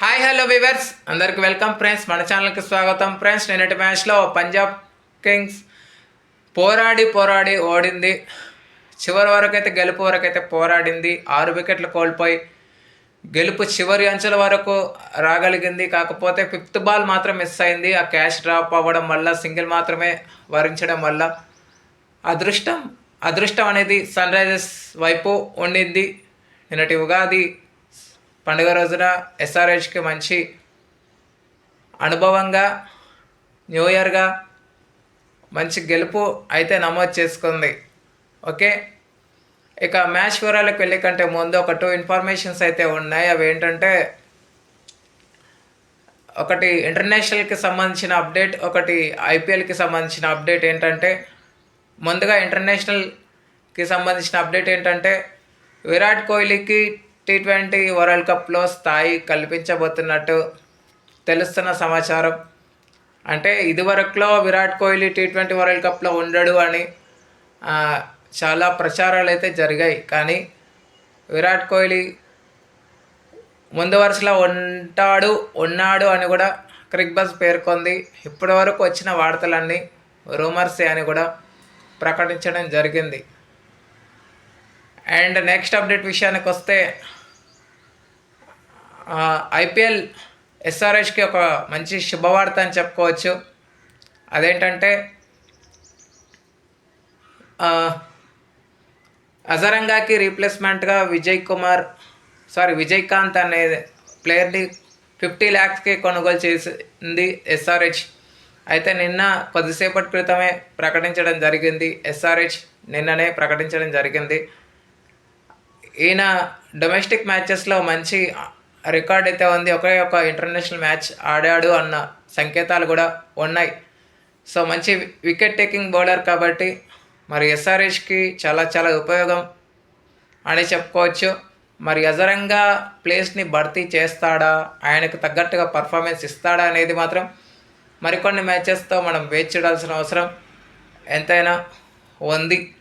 Hi hello viewers అందరికి welcome friends మన ఛానల్కి స్వాగతం. ఫ్రెండ్స్ నిన్నటి మ్యాచ్లో పంజాబ్ కింగ్స్ పోరాడి పోరాడి ఓడింది. చివరి వరకు అయితే గెలుపు వరకు అయితే పోరాడింది. ఆరు వికెట్లు కోల్పోయి గెలుపు చివరి అంచెల వరకు రాగలిగింది. కాకపోతే ఫిఫ్త్ బాల్ మాత్రం మిస్ అయింది. ఆ క్యాష్ డ్రాప్ అవ్వడం వల్ల సింగిల్ మాత్రమే వరించడం వల్ల అదృష్టం అదృష్టం అనేది సన్ రైజర్స్ వైపు ఉండింది. నిన్నటి ఉగాది పండుగ రోజున ఎస్ఆర్హెచ్కి మంచి అనుభవంగా న్యూ ఇయర్గా మంచి గెలుపు అయితే నమోదు చేసుకుంది. ఓకే? ఇక మ్యాచ్ వివరాలకు వెళ్ళే కంటే ముందు ఒక టూ ఇన్ఫర్మేషన్స్ అయితే ఉన్నాయి. అవి ఏంటంటే ఒకటి ఇంటర్నేషనల్కి సంబంధించిన అప్డేట్ ఒకటి ఐపీఎల్కి సంబంధించిన అప్డేట్ ఏంటంటే ముందుగా ఇంటర్నేషనల్కి సంబంధించిన అప్డేట్ ఏంటంటే విరాట్ కోహ్లీకి టీ ట్వంటీ వరల్డ్ కప్లో స్థాయి కల్పించబోతున్నట్టు తెలుస్తున్న సమాచారం. అంటే ఇదివరకులో Virat Kohli T twenty world కప్లో ఉండడు అని చాలా ప్రచారాలు అయితే జరిగాయి. కానీ విరాట్ కోహ్లీ ముందు వరుసలో ఉంటాడు ఉన్నాడు అని కూడా క్రిక్ బస్ పేర్కొంది. ఇప్పటి వరకు వచ్చిన వార్తలన్నీ రూమర్సే అని కూడా ప్రకటించడం జరిగింది. అండ్ నెక్స్ట్ అప్డేట్ విషయానికి వస్తే ఐపీఎల్ ఎస్ఆర్హెచ్కి ఒక మంచి శుభవార్త అని చెప్పుకోవచ్చు. అదేంటంటే అజరంగాకి రీప్లేస్మెంట్గా విజయ్ కుమార్ సారీ విజయకాంత్ అనే ప్లేయర్ని ఫిఫ్టీ ల్యాక్స్కి కొనుగోలు చేసింది ఎస్ఆర్హెచ్. అయితే నిన్న కొద్దిసేపటి క్రితమే ప్రకటించడం జరిగింది ఎస్ఆర్హెచ్. నిన్ననే ప్రకటించడం జరిగింది. ఈయన డొమెస్టిక్ మ్యాచెస్లో మంచి రికార్డ్ అయితే ఉంది. ఒకే ఒక ఇంటర్నేషనల్ మ్యాచ్ ఆడాడు అన్న సంకేతాలు కూడా ఉన్నాయి. సో మంచి వికెట్ టేకింగ్ బౌలర్ కాబట్టి మరి ఎస్ఆర్హెచ్కి చాలా చాలా ఉపయోగం అని చెప్పుకోవచ్చు. మరి అజరంగా ప్లేస్ని భర్తీ చేస్తాడా? ఆయనకు తగ్గట్టుగా పర్ఫార్మెన్స్ ఇస్తాడా అనేది మాత్రం మరికొన్ని మ్యాచెస్తో మనం వేచి చూడాల్సిన అవసరం ఎంతైనా ఉంది.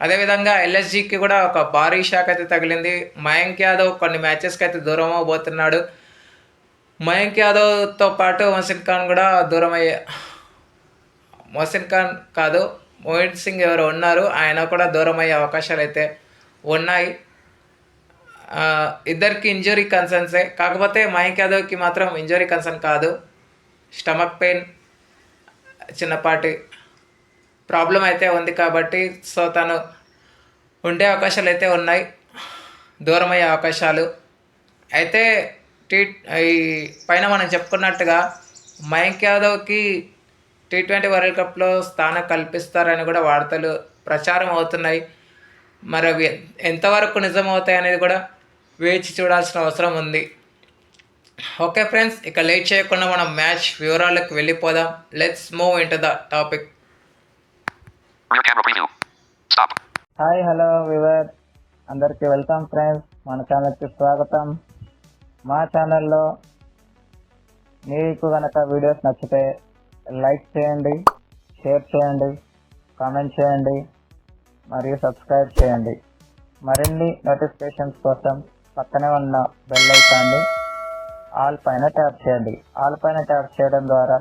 అదేవిధంగా ఎల్ఎస్జికి కూడా ఒక భారీ షాక్ అయితే తగిలింది. మయాంక్ యాదవ్ కొన్ని మ్యాచెస్కి అయితే దూరం అవబోతున్నాడు. మయాంక్ యాదవ్తో పాటు మొసిన్ ఖాన్ కూడా దూరం అయ్యే మొసిన్ ఖాన్ కాదు మోహిత్ సింగ్ ఎవరు ఉన్నారు. ఆయన కూడా దూరం అయ్యే అవకాశాలు అయితే ఉన్నాయి. ఇద్దరికి ఇంజరీ కన్సర్న్సే కాకపోతే మయాంక్ యాదవ్కి మాత్రం ఇంజురీ కన్సర్న్ కాదు. స్టమక్ పెయిన్ చిన్నపాటి ప్రాబ్లం అయితే ఉంది కాబట్టి సో తను ఉండే అవకాశాలు అయితే ఉన్నాయి. దూరమయ్యే అవకాశాలు. అయితే టీ ఈ పైన మనం చెప్పుకున్నట్టుగా మయంక్ యాదవ్కి టీ ట్వంటీ వరల్డ్ కప్లో స్థానం కల్పిస్తారని కూడా వార్తలు ప్రచారం అవుతున్నాయి. మరి అవి ఎంతవరకు నిజం అవుతాయి అనేది కూడా వేచి చూడాల్సిన అవసరం ఉంది. ఓకే ఫ్రెండ్స్ ఇక లేట్ చేయకుండా మనం మ్యాచ్ వివరాలకు వెళ్ళిపోదాం. Let's move into the topic. Hi hello viewer అందరికీ వెల్కమ్ ఫ్రెండ్స్ మన ఛానల్కి స్వాగతం. మా ఛానల్లో మీకు కనుక వీడియోస్ నచ్చితే లైక్ చేయండి షేర్ చేయండి కామెంట్ చేయండి మరియు సబ్స్క్రైబ్ చేయండి. మరిన్ని నోటిఫికేషన్స్ కోసం పక్కనే ఉన్న బెల్ ఐకాన్ని ఆల్ పైన ట్యాప్ చేయండి. ఆల్ పైన ట్యాప్ చేయడం ద్వారా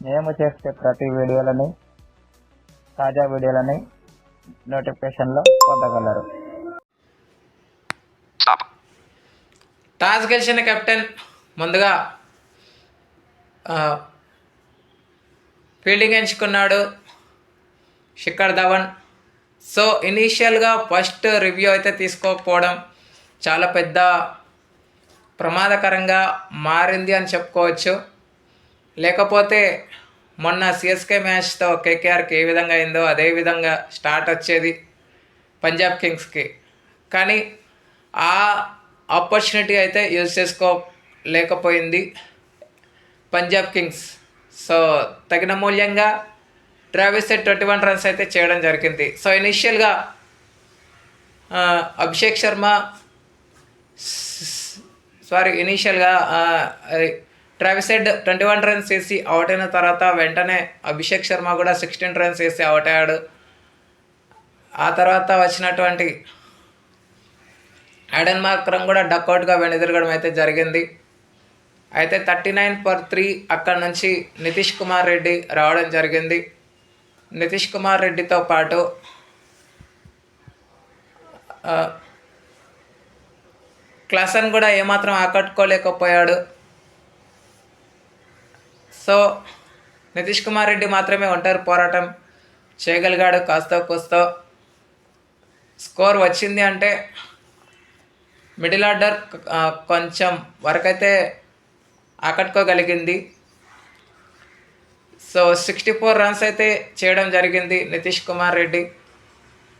మేము చేసే ప్రతి వీడియోలని తాజా వీడియోలని నోటిఫికేషన్లో పొందగలరు. టాస్ గెలిచిన కెప్టెన్. ముందుగా ఆ, ఫీల్డింగ్ ఎంచుకున్నాడు శిఖర్ ధవన్. సో ఇనీషియల్గా ఫస్ట్ రివ్యూ అయితే తీసుకోకపోవడం చాలా పెద్ద ప్రమాదకరంగా మారింది అని చెప్పుకోవచ్చు. లేకపోతే మొన్న సిఎస్కే మ్యాచ్తో కేకేఆర్కి ఏ విధంగా అయిందో అదే విధంగా స్టార్ట్ వచ్చేది పంజాబ్ కింగ్స్కి కానీ ఆ ఆపర్చునిటీ అయితే యూజ్ చేసుకోలేకపోయింది పంజాబ్ కింగ్స్ సో తగిన మూల్యంగా ట్రావిస్ ట్వంటీ వన్ రన్స్ అయితే చేయడం జరిగింది. సో ఇనిషియల్గా అభిషేక్ శర్మ సారీ ఇనీషియల్గా Travis Head twenty one runs వేసి అవుట్ అయిన తర్వాత వెంటనే అభిషేక్ శర్మ కూడా సిక్స్టీన్ రన్స్ వేసి అవుట్ అయ్యాడు. ఆ తర్వాత వచ్చినటువంటి ఐడెన్ మార్క్రమ్ కూడా డక్అవుట్గా వెనుదిరగడం అయితే జరిగింది. అయితే థర్టీ నైన్ పర్ త్రీ అక్కడ నుంచి నితీష్ కుమార్ రెడ్డి రావడం జరిగింది. నితీష్ కుమార్ రెడ్డితో పాటు ఆ, క్లాసన్ కూడా ఏమాత్రం ఆకట్టుకోలేకపోయాడు. సో నితీష్ కుమార్ రెడ్డి మాత్రమే ఒంటరి పోరాటం చేయగలిగాడు. కాస్తో కోస్తో స్కోర్ వచ్చింది అంటే మిడిల్ ఆర్డర్ కొంచెం వరకైతే ఆకట్టుకోగలిగింది. సో సిక్స్టీ ఫోర్ రన్స్ అయితే చేయడం జరిగింది నితీష్ కుమార్ రెడ్డి.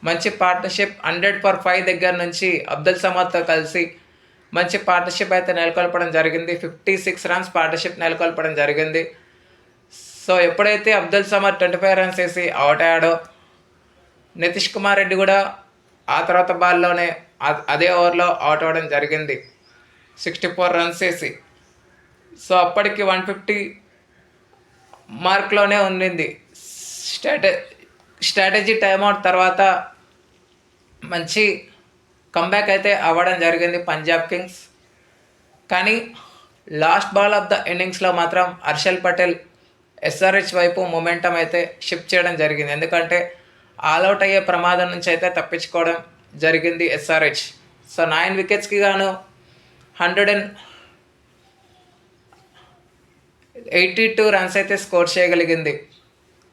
మంచి పార్ట్నర్షిప్ హండ్రెడ్ పర్ ఫైవ్ దగ్గర నుంచి అబ్దుల్ సమాద్తో కలిసి మంచి పార్ట్నర్షిప్ అయితే నెలకొల్పడం జరిగింది. ఫిఫ్టీ సిక్స్ రన్స్ పార్ట్నర్షిప్ నెలకొల్పడం జరిగింది. సో ఎప్పుడైతే Abdul Samad twenty five runs వేసి అవుట్ అయ్యాడో నితీష్ కుమార్ రెడ్డి కూడా ఆ తర్వాత బాల్లోనే అదే ఓవర్లో అవుట్ అవ్వడం జరిగింది. సిక్స్టీ ఫోర్ రన్స్ వేసి. సో అప్పటికి వన్ ఫిఫ్టీ మార్క్లోనే ఉండింది. స్ట్రాట స్ట్రాటజీ టైమ్అవుట్ తర్వాత మంచి కంబ్యాక్ అయితే అవ్వడం జరిగింది పంజాబ్ కింగ్స్ కానీ లాస్ట్ బాల్ ఆఫ్ ద ఇన్నింగ్స్లో మాత్రం హర్షల్ పటేల్ ఎస్ఆర్హెచ్ వైపు మొమెంటం అయితే షిఫ్ట్ చేయడం జరిగింది. ఎందుకంటే ఆల్అవుట్ అయ్యే ప్రమాదం నుంచి అయితే తప్పించుకోవడం జరిగింది ఎస్ఆర్హెచ్ సో నైన్ వికెట్స్కి గాను hundred and eighty two runs అయితే స్కోర్ చేయగలిగింది.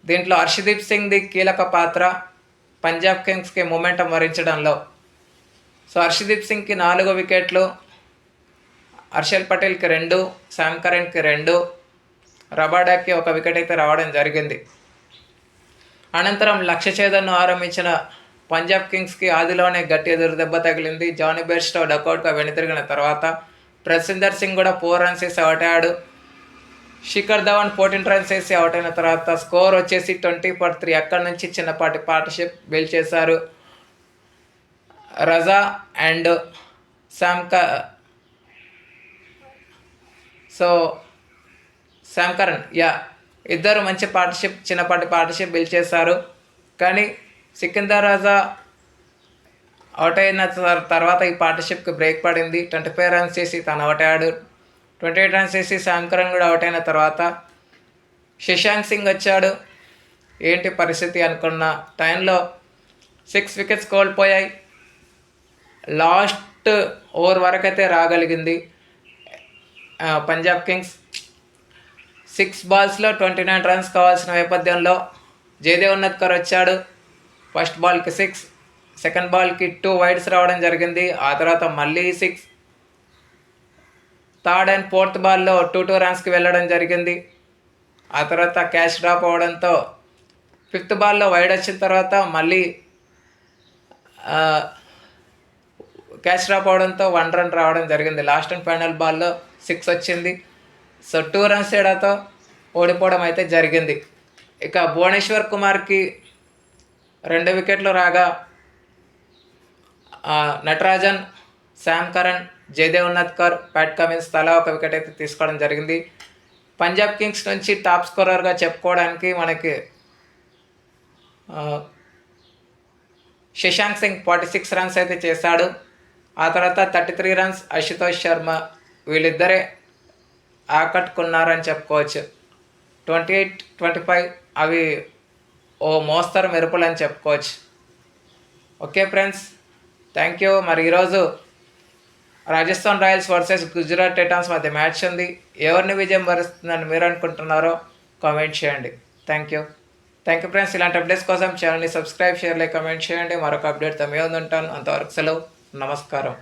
దీంట్లో హర్షదీప్ సింగ్ది కీలక పాత్ర పంజాబ్ కింగ్స్కి మొమెంటం వరించడంలో. సో హర్షదీప్ సింగ్కి నాలుగు వికెట్లు హర్షల్ పటేల్కి రెండు శామ్ కరెన్కి రెండు రబాడాకి ఒక వికెట్ అయితే రావడం జరిగింది. అనంతరం లక్ష ఛేదన్ను ఆరంభించిన పంజాబ్ కింగ్స్కి ఆదిలోనే గట్టి ఎదురు దెబ్బ తగిలింది. జానీ బెర్స్టో డకౌట్గా వెనుతిరిగిన తర్వాత ప్రసిందర్ సింగ్ కూడా ఫోర్ రన్స్ వేసి అవుట్ అయ్యాడు. శిఖర్ ధవన్ ఫోర్టీన్ రన్స్ వేసి అవుట్ అయిన తర్వాత స్కోర్ వచ్చేసి ట్వంటీ ఫర్ త్రీ. అక్కడి నుంచి చిన్నపాటి పార్ట్నర్షిప్ బిల్డ్ చేశారు. Raza and Shankar so Sam yeah ఇద్దరు మంచి పార్ట్నర్షిప్ చిన్నపాటి పార్ట్నర్షిప్ బిల్డ్ చేశారు. కానీ సికిందర్ రాజా అవుట్ అయిన తర్వాత ఈ పార్ట్నర్షిప్కి బ్రేక్ పడింది. ట్వంటీ ఫైవ్ రన్స్ చేసి తను అవుట్ అయ్యాడు. ట్వంటీ ఎయిట్ రన్స్ చేసి శాంకరణ్ కూడా అవుట్ అయిన తర్వాత శశాంక్ సింగ్ వచ్చాడు. ఏంటి పరిస్థితి అనుకున్న టైంలో సిక్స్ వికెట్స్ కోల్పోయాయి. లాస్ట్ ఓవర్ వరకు అయితే రాగలిగింది పంజాబ్ కింగ్స్ సిక్స్ బాల్స్లో ట్వంటీ నైన్ రన్స్ కావాల్సిన నేపథ్యంలో జయదేవ్ ఉన్నత్కర్ వచ్చాడు. ఫస్ట్ బాల్కి సిక్స్ సెకండ్ బాల్కి టూ వైడ్స్ రావడం జరిగింది. ఆ తర్వాత మళ్ళీ సిక్స్. థర్డ్ అండ్ ఫోర్త్ బాల్లో టూ టూ రన్స్కి వెళ్ళడం జరిగింది. ఆ తర్వాత క్యాష్ డ్రాప్ అవడంతో ఫిఫ్త్ బాల్లో వైడ్ వచ్చిన తర్వాత మళ్ళీ క్యాచ్ డ్రాప్ అవడంతో వన్ రన్ రావడం జరిగింది. లాస్ట్ అండ్ ఫైనల్ బాల్లో సిక్స్ వచ్చింది. సో టూ రన్స్ తేడాతో ఓడిపోవడం అయితే జరిగింది. ఇక భువనేశ్వర్ కుమార్కి రెండు వికెట్లు రాగా Natarajan Sam Curran Jaydev Unadkat Pat Cummins తలా ఒక వికెట్ అయితే తీసుకోవడం జరిగింది. పంజాబ్ కింగ్స్ నుంచి టాప్ స్కోరర్గా చెప్పుకోవడానికి మనకి Shashank Singh forty six runs అయితే చేశాడు. ఆ తర్వాత thirty three runs Ashutosh Sharma వీళ్ళిద్దరే ఆకట్టుకున్నారని చెప్పుకోవచ్చు. ట్వంటీ ఎయిట్ ట్వంటీ ఫైవ్ అవి ఓ మోస్తరు మెరుపులు అని చెప్పుకోవచ్చు. Okay friends thank you. మరి ఈరోజు Rajasthan Royals versus Gujarat Titans మధ్య మ్యాచ్ ఉంది. ఎవరిని విజయం భరిస్తుందని మీరు అనుకుంటున్నారో కామెంట్ చేయండి. Thank you. Thank you friends. ఇలాంటి అప్డేట్స్ కోసం ఛానల్ని సబ్స్క్రైబ్ షేర్ కమెంట్ కామెంట్ చేయండి. మరొక అప్డేట్తో మేము ఉంటాను. అంతవరకు సెలవు. నమస్కారం